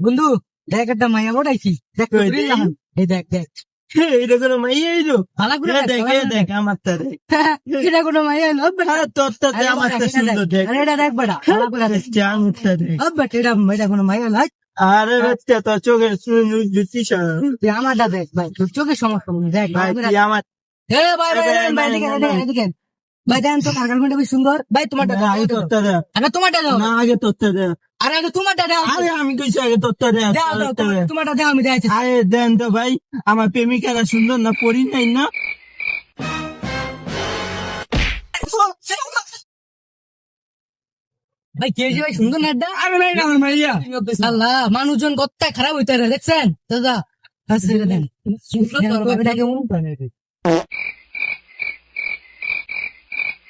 বন্ধু দেখ একটা মাইয়া বড়াইছি দেখ। এই দেখ দেখ। এটা কোনো মাইয়া এইলো ভালো করে দেখ, দেখ ভালো এ দেখ আমারটা দেখ দেখ। এটা কোনো মাইয়া আরে সুন্দর দেখ। আরে এটা দেখ বেটা ভালো করে দেখ। আমারটা দেখ আব এটা এটা কোনো মাইয়া নয় আরে বাচ্চা তোর চোখে তুই আমারটা দেখ ভাই। তোর চোখের সমস্যা মনে দেখ ভাই ভালো তুই আমার এ ভাই ভাই ভাই, ভাই, ভাই ভাই, এদিকে এদিকে, ভাই। দেন তো কার গার্লফ্রেন্ড বেশ সুন্দর। ভাই তোমারটা না, দাও আগে তোরটা তোমারটা দাও। না আগে তোরটা দে আরে আগে তোমারটা দাও। আরে আমি কইছি আগে তোরটা দাও দাও তোমার- তোমারটা দাও আমি দেখাচ্ছি। আরে দেন তো ভাই আমার প্রেমিকারা সুন্দর না পড়ি নাই না। ভাই কে ভাই সুন্দর না আরে নাই না আমার মাইয়া। আল্লাহ মানুষজন কত খারাপ হইতে রে দেখছেন? দাদা হাসি রে দেন। কেমন?